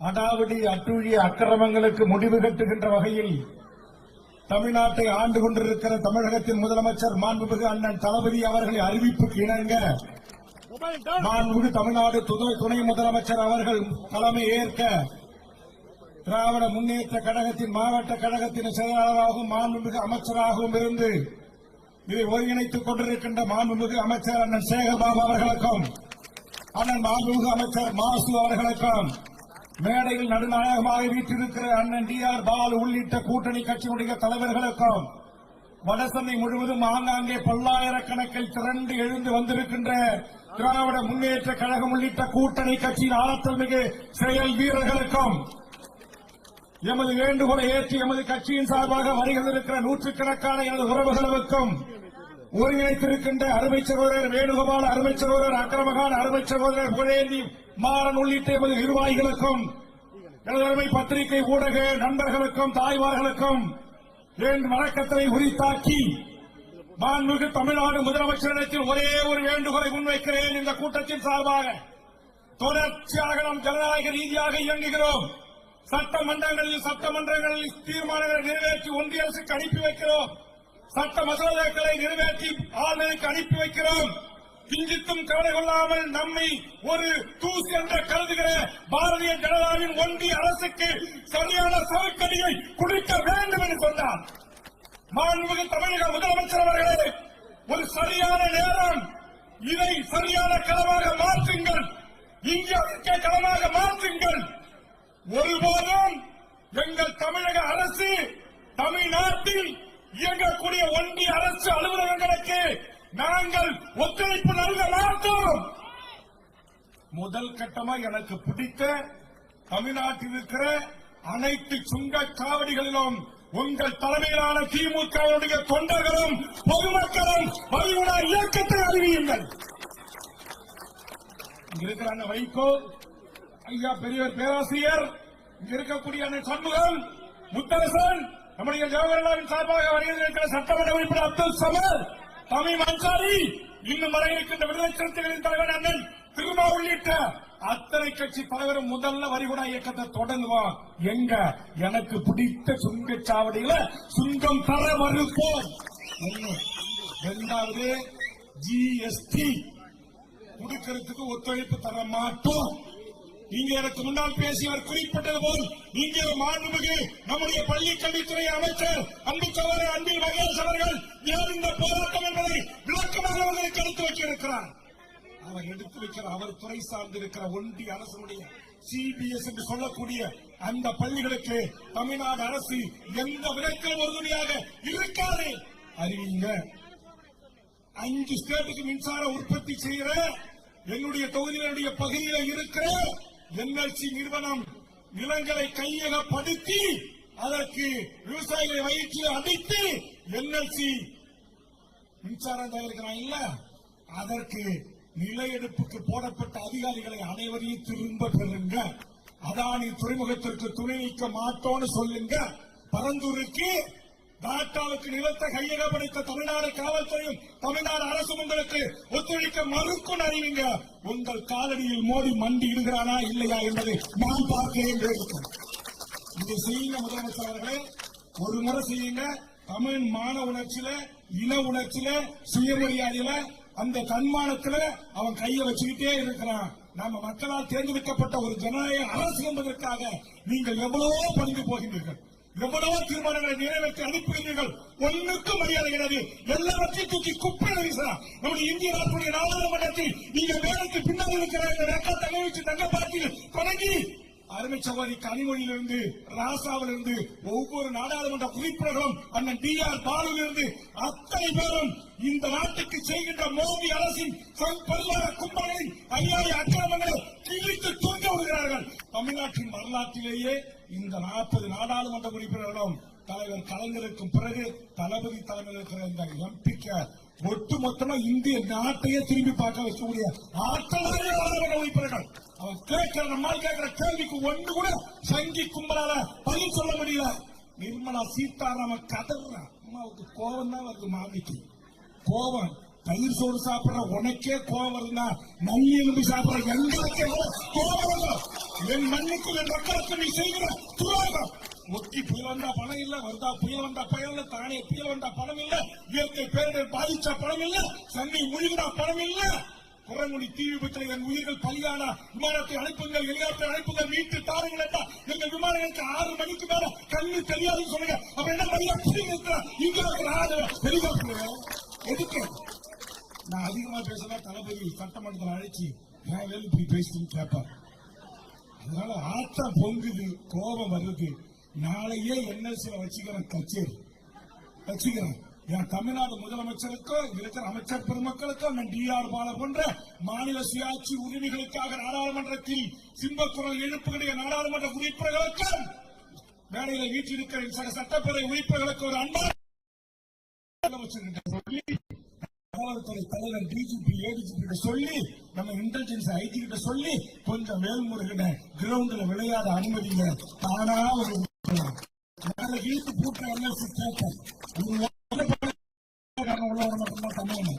அடாவடி அட்டூழிய அக்கிரமங்களுக்கு முடிவு கட்டுகின்ற வகையில் தமிழ்நாட்டை ஆண்டு கொண்டிருக்கிற தமிழகத்தின் முதலமைச்சர் மாண்புமிகு அண்ணன் தளபதி அவர்களை அறிவிப்புக்கு இணங்க மாண்புமிகு தமிழ்நாடு துணை துணை முதலமைச்சர் அவர்கள் தலைமை ஏற்க திராவிட முன்னேற்ற கழகத்தின் மாவட்ட கழகத்தின் செயலாளராகவும் மாண்புமிகு அமைச்சராகவும் இருந்து இதை ஒருங்கிணைத்துக் கொண்டிருக்கின்ற மாண்புமிகு அமைச்சர் அண்ணன் சேகர்பாபு அவர்களுக்கும் அண்ணன் மாண்புமிகு அமைச்சர் மாசு அவர்களுக்கும் மேடையில் நடுநாயகமாக வீற்றிருக்கிற அண்ணன் டி ஆர் பால் உள்ளிட்ட கூட்டணி கட்சியினுடைய தலைவர்களுக்கும் வடசென்னை முழுவதும் ஆங்காங்கே பல்லாயிரக்கணக்கில் திரண்டு எழுந்து வந்திருக்கின்ற திராவிட முன்னேற்ற கழகம் உள்ளிட்ட கூட்டணி கட்சியின் ஆற்றல் மிகு செயல் வீரர்களுக்கும் எமது வேண்டுகோளை ஏற்று எமது கட்சியின் சார்பாக வருகிறது இருக்கிற நூற்றுக்கணக்கான எனது உறவுகளுக்கும் ஒருங்கிணைத்திருக்கின்ற அருமை சகோதரர் வேணுகோபால் அருமை சகோதரர் அக்கிரமகான் அருமை சகோதரர் புகழேந்தி மாறன் உள்ளிட்ட எமது நிர்வாகிகளுக்கும் எனது பத்திரிகை ஊடக நண்பர்களுக்கும் தாய்மார்களுக்கும் என் வணக்கத்தை உரித்தாக்கி மாண்புமிகு தமிழ்நாடு முதலமைச்சரிடத்தில் ஒரே ஒரு வேண்டுகோளை முன்வைக்கிறேன். இந்த கூட்டத்தின் சார்பாக தொடர்ச்சியாக நாம் ஜனநாயக ரீதியாக இயங்குகிறோம். சட்டமன்றங்களில் சட்டமன்றங்களில் தீர்மானங்களை நிறைவேற்றி ஒன்றிய அரசுக்கு அனுப்பி வைக்கிறோம். சட்ட மசோதாக்களை நிறைவேற்றி ஆளுநருக்கு அனுப்பி வைக்கிறோம். கிஞ்சித்தும் கவலை கொள்ளாமல் நம்மை ஒரு தூசி என்று கருதுகிற பாரதிய ஜனதாவின் ஒன்றிய அரசுக்கு சரியான சவுக்கடியை குடிக்க வேண்டும் என்று சொன்னார். மாண்புமிகு தமிழக முதலமைச்சர் அவர்களே ஒரு சரியான நேரம் இதை சரியான களமாக மாற்றுங்கள். இந்தியாவிற்கே களமாக மாற்றுங்கள். ஒருபோதும் எங்கள் தமிழக அரசு தமிழ்நாட்டில் இயங்கக்கூடிய ஒன்றிய அரசு அலுவலகங்களுக்கு நாங்கள் ஒத்துழைப்பு நல்க மாட்டோம். முதல் கட்டமா எனக்கு பிடித்த தமிழ்நாட்டில் இருக்கிற அனைத்து சுங்கச்சாவடிகளிலும் உங்கள் தலைமையிலான திமுகவுடைய தொண்டர்களும் பொதுமக்களும் வழிவுடா இயக்கத்தை அறிவியுங்கள். இங்க இருக்கிற அண்ணன் வைகோ ஐயா பெரியவர் பேராசிரியர் இங்க இருக்கக்கூடிய அண்ணன் சண்முகம் முத்தரசன் நம்முடைய ஜவஹர்லாலின் சார்பாக வருகின்ற சட்டமன்ற உறுப்பினர் அப்துல் சமர். தமிழ் அன்சாரி இன்னும் வர இருக்கின்ற விடுதலை சிறுத்தைகளின் தலைவர் அண்ணன் திருமா உள்ளிட்ட அத்தனை கட்சி தலைவரும் முதல்ல வரிகுடா இயக்கத்தை தொடங்குவோம் எங்க? எனக்கு பிடித்த சுங்கச்சாவடியில சுங்கம் தர மறுப்போம். இரண்டாவது ஜிஎஸ்டி கொடுக்கறதுக்கு ஒத்துழைப்பு தர மாட்டோம். நீங்க எனக்கு முன்னால் பேசியவர் குறிப்பிட்டது போல் இங்கே மாண்புமிகு நம்முடைய பள்ளி கல்வித்துறை அமைச்சர் அன்பு சகோதரர் அன்பில் மகேஷ் அவர்கள் யார் இந்த போராட்டம் என்பதை விளக்கமாக அவர்களுக்கு எடுத்து வைக்கிறார் அவர் எடுத்து வைக்கிற அவர் துறை சார்ந்திருக்கிற ஒன்றிய அரசுடைய சிபிஎஸ் என்று சொல்லக்கூடிய அந்த பள்ளிகளுக்கு தமிழ்நாடு அரசு எந்த விதத்தில் உறுதுணையாக இருக்காது. அறிவிங்க. அஞ்சு ஸ்டேட்டுக்கு மின்சார உற்பத்தி செய்கிற என்னுடைய தொகுதியினுடைய பகுதியில இருக்கிற என்எல்சி நிறுவனம் நிலங்களை கையகப்படுத்தி அதற்கு விவசாயிகளை வயிற்றில் அடைத்து என்எல்சி மின்சாரம் தயாரிக்கிறான் இல்ல? அதற்கு நில எடுப்புக்கு போடப்பட்ட அதிகாரிகளை அனைவரையும் திரும்ப பெறுங்க. அதானி துறைமுகத்திற்கு துணை நீக்க மாட்டோம்னு சொல்லுங்க. பரந்தூருக்கு டாட்டாவுக்கு நிலத்தை கையகப்படுத்த தமிழ்நாடு காவல்துறையும் தமிழ்நாடு அரசு உங்களுக்கு ஒத்துழைக்க மறுக்கும் அறிவிங்க. உங்கள் காலடியில் மோடி மண்டி இடுகிறானா இல்லையா என்பதை நான் பார்க்கிறேன் வேண்டும் இதை செய்யுங்க முதலமைச்சர். அவர்களே ஒரு முறை செய்யுங்க. தமிழ் மான உணர்ச்சியில இன உணர்ச்சியில சுயமரியாதையில அந்த தன்மானத்துல அவன் கையை வச்சுக்கிட்டே இருக்கிறான். நம்ம மக்களால் தேர்ந்தெடுக்கப்பட்ட ஒரு ஜனநாயக அரசு என்பதற்காக நீங்கள் எவ்வளவோ பணிந்து போகின்றீர்கள். எவ்வளவோ தீர்மானங்களை நிறைவேற்றி அனுப்புகிறீர்கள் ஒன்றுக்கும் மரியாதை கிடையாது எல்லாவற்றையும் தூக்கி குப்பையில வீசலாம் நம்முடைய இந்திய நாட்டுடைய நாடாளுமன்றத்தில் நீங்க வேலைக்கு பின்னால் இருக்கிற இந்த ரெக்கா தங்க பார்த்து தொடங்கி அருமை சவாரி கனிமொழியிலிருந்து ராசாவிலிருந்து ஒவ்வொரு நாடாளுமன்ற உறுப்பினர்களும் அண்ணன் டி ஆர் பாலுவிலிருந்து அத்தனை பேரும் இந்த நாட்டுக்கு செய்கின்ற மோடி அரசின் பல்வேறு கும்பலின் அநியாய அக்கிரமங்களை கிழித்து தமிழ்நாட்டின் வரலாற்றிலேயே இந்த நாற்பது நாடாளுமன்ற உறுப்பினர்களும் தலைவர் கலைஞருக்கும் பிறகு தளபதி தலைமையில் இருக்கிற இந்த எம்பிக்க ஒட்டுமொத்தமா இந்திய நாட்டையே திரும்பி பார்க்க வச்சக்கூடிய ஆற்றலான உறுப்பினர்கள். அவன் கேட்கிற நம்மால் கேட்கிற கேள்விக்கு ஒன்று கூட சங்கி கும்பலால பதில் சொல்ல முடியல. நிர்மலா சீதாராமன் கதவுறான் அம்மாவுக்கு கோபம் தான் வருது மாமிக்கு. கோபம் தயிர் சோறு சாப்பிடுற உனக்கே கோபம் இருந்தா நல்லி எலும்பு சாப்பிடுற எங்களுக்கே கோபம் என் மண்ணுக்கும் என் மக்களுக்கும் நீ செய்கிற துரோகம். ஒட்டி புயல் வந்தா பணம் இல்ல வருதா புயல் வந்தா பயம் இல்ல தானே புயல் வந்தா பணம் இல்ல இயற்கை பேரிடர் பாதிச்சா பணம் இல்ல சன்னி முழுகினா பணம் இல்ல. குரங்குடி தீ விபத்தில் என் உயிர்கள் பலியானா விமானத்தை அனுப்புங்கள் ஹெலிகாப்டர் அனுப்புங்கள் மீட்டு தாருங்கள் என்றா எங்கள் விமானங்களுக்கு ஆறு மணிக்கு மேல கண்ணு தெரியாதுன்னு சொல்லுங்க. அப்ப என்ன மணியா இங்க இருக்கிற ஆறு ஹெலிகாப்டர் எதுக்கு? நான் அதிகமாக பேசினா தளபதி சட்டமன்றத்தில் அழைச்சி நான் வேலை இப்படி பேசுன்னு கேட்பார். அதனால ஆட்டம் பொங்குது கோபம் வருது. நாளையே என்எல்சியில் வச்சுக்கிறேன் கச்சேரி. வச்சுக்கிறேன். என் தமிழ்நாடு முதலமைச்சருக்கோ இருக்கிற அமைச்சர் பெருமக்களுக்கோ நான் டிஆர் பால போன்ற மாநில சுயாட்சி உரிமைகளுக்காக நாடாளுமன்றத்தில் சிம்பக்குரல் எழுப்புகிற நாடாளுமன்ற உறுப்பினர்களுக்கும் வேலையில் வீட்டில் இருக்கிற சட்டப்பேரவை உறுப்பினர்களுக்கு ஒரு அன்பா. முதலமைச்சர் சொல்லி காவல்துறை தலைவர் டிஜிபி ஏடிஜிபி கிட்ட சொல்லி நம்ம இன்டெலிஜென்ஸ் ஐடி கிட்ட சொல்லி கொஞ்சம் வேல்முருகனை கிரவுண்ட்ல விளையாட அனுமதிங்க. தானா ஒரு நாளை வீட்டு பூட்ட என்எல்சி கேட்டேன் உள்ளவர மட்டும்தான் தமிழன்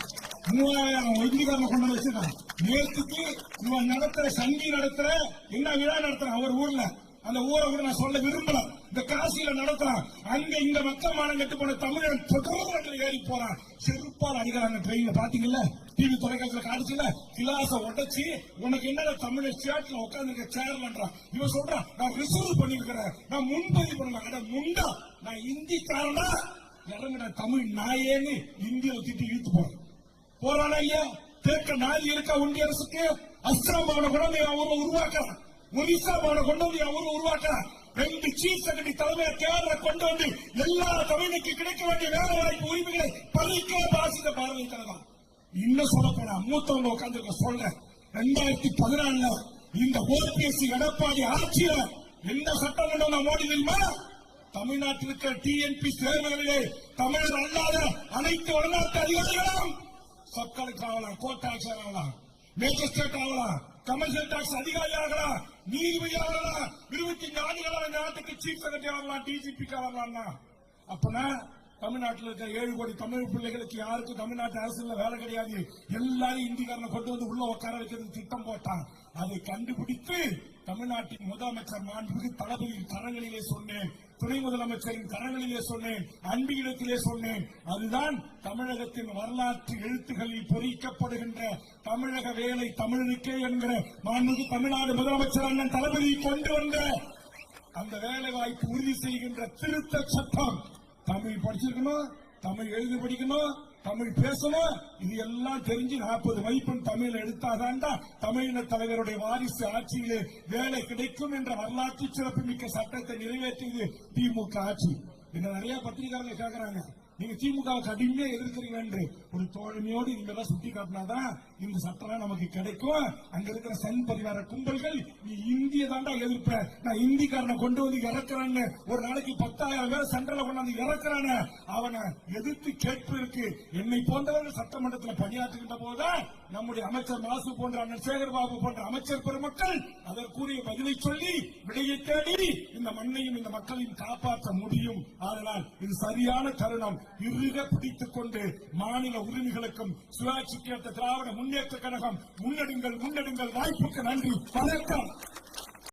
மூவாயிரம் இந்திக்காரனை கொண்டு வச்சிருக்கான். நேற்றுக்கு இவன் நடத்துற சங்கி நடத்துற என்ன விழா நடத்துறான் அவர் ஊர்ல அந்த ஊரை கூட நான் சொல்ல விரும்பல. இந்த காசியில நடத்துறான் அங்க இந்த மக்கள் மானம் கட்டு போன தமிழன் தொடர்ந்து ஏறி போறான். செருப்பால் அடிக்கிறாங்க ட்ரெயின்ல பாத்தீங்கல்ல? டிவி தொலைக்காட்சியில காட்டுச்சுல கிளாஸ உடைச்சு உனக்கு என்னடா தமிழ் சேர்ட்ல சேர் பண்றான் இவன் சொல்றான் நான் ரிசர்வ் பண்ணிருக்கிறேன் நான் முன்பதிவு பண்ணல. அட முண்டா. நான் இந்திக்காரனா? இறங்குன தமிழ் நாயேன்னு இந்தியாவை திட்டி இழுத்து போறேன். போறானா ஐயா? தேக்க நாய் இருக்கா ஒன்றிய அரசுக்கு அஸ்திரம் பவனை அவனை உருவாக்குறான். ஒரிசா கொண்டு வந்து அவரு உருவாக்க ரெண்டு சீஃப் செக்ரட்டரி தலைமையை கேரள கொண்டு வந்து எல்லா தமிழுக்கு கிடைக்க வேண்டிய வேலை வாய்ப்பு உரிமைகளை பறிக்க பாசித பாரதிய கழகம் இன்னும் சொல்ல போனா மூத்தவங்க உட்கார்ந்து சொல்றேன் ரெண்டாயிரத்தி பதினாலுல இந்த ஓபிஎஸ்சி எடப்பாடி ஆட்சியில எந்த சட்டமன்றம் நான் மோடி தெரியுமா? தமிழ்நாட்டில் இருக்கிற டிஎன்பி தேர்தல்களிலே தமிழர் அல்லாத அனைத்து வடநாட்டு அதிகாரிகளும் சப் கலெக்டர் ஆகலாம் கோர்ட் ஆட்சியர் ஆகலாம் மேஜிஸ்ட்ரேட் ஆகலாம் கமர்ஷியல் டாக்ஸ் அதிகாரி ஆகலாம் நீதிபதியாக ஆகலாம் இருபத்தி நான்கு நாட்டுக்கு சீஃப் செக்ரட்டரி ஆகலாம் டிஜிபி ஆகலாம் அப்பனா தமிழ்நாட்டில் இருக்கிற ஏழு கோடி தமிழ் பிள்ளைகளுக்கு யாருக்கும் தமிழ்நாட்டு அரசுல வேலை கிடையாது. எல்லாரும் இந்திக்காரனை கொண்டு வந்து உள்ள உட்கார வைக்கிறது திட்டம் போட்டான். அதை கண்டுபிடித்து தமிழ்நாட்டின் முதலமைச்சர் மாண்புக்கு தளபதியின் தரங்களிலே சொன்னேன். துணை முதலமைச்சரின் கரங்களிலே சொன்னேன் அன்பியிடத்திலே சொன்னேன். அதுதான் தமிழகத்தின் வரலாற்று எழுத்துகளில் பொறிக்கப்படுகின்ற தமிழக வேலை தமிழனுக்கே என்கிற மாண்புக்கு தமிழ்நாடு முதலமைச்சர் அண்ணன் தளபதி கொண்டு வந்த அந்த வேலை வாய்ப்பு உறுதி செய்கின்ற திருத்த சட்டம். தமிழ் படிச்சிருக்கணும் தமிழ் எழுதி படிக்கணும் தமிழ் பேசணும் இது எல்லாம் தெரிஞ்சு நாற்பது மதிப்பெண் தமிழ் எடுத்தாதான்டா தமிழின தலைவருடைய வாரிசு ஆட்சியிலே வேலை கிடைக்கும் என்ற வரலாற்று சிறப்புமிக்க சட்டத்தை நிறைவேற்றியது திமுக ஆட்சி. என்ன நிறைய பத்திரிகையாளர்கள் கேட்கிறாங்க நீங்க திமுக கடுமையா எதிர்க்கிறீங்க என்று. ஒரு தோழமையோடு நீங்க சுட்டி காட்டினாதான் இந்த சட்டம் நமக்கு கிடைக்கும். அங்க இருக்கிற சன் பரிவார கும்பல்கள் நீ இந்திய தாண்டா எதிர்ப்ப. நான் இந்திக்காரனை கொண்டு வந்து இறக்குறான்னு. ஒரு நாளைக்கு பத்தாயிரம் பேர் சென்ட்ரல கொண்டாந்து இறக்குறான. அவனை எதிர்த்து கேட்பதற்கு என்னை போன்றவர்கள் சட்டமன்றத்தில் பணியாற்றுகின்ற போது நம்முடைய அமைச்சர் மாசு போன்ற அண்ணன் பாபு போன்ற அமைச்சர் பெருமக்கள் அதற்குரிய பதிலை சொல்லி விடையை தேடி இந்த மண்ணையும் இந்த மக்களையும் காப்பாற்ற முடியும். ஆதலால் இது சரியான தருணம். இறுக பிடித்துக் கொண்டு மாநில உரிமைகளுக்கும் சுயாட்சிக்கு ஏற்ற திராவிட முன்னேற்ற கழகம் முன்னெடுங்கள் முன்னெடுங்கள். வாய்ப்புக்கு நன்றி. வணக்கம்.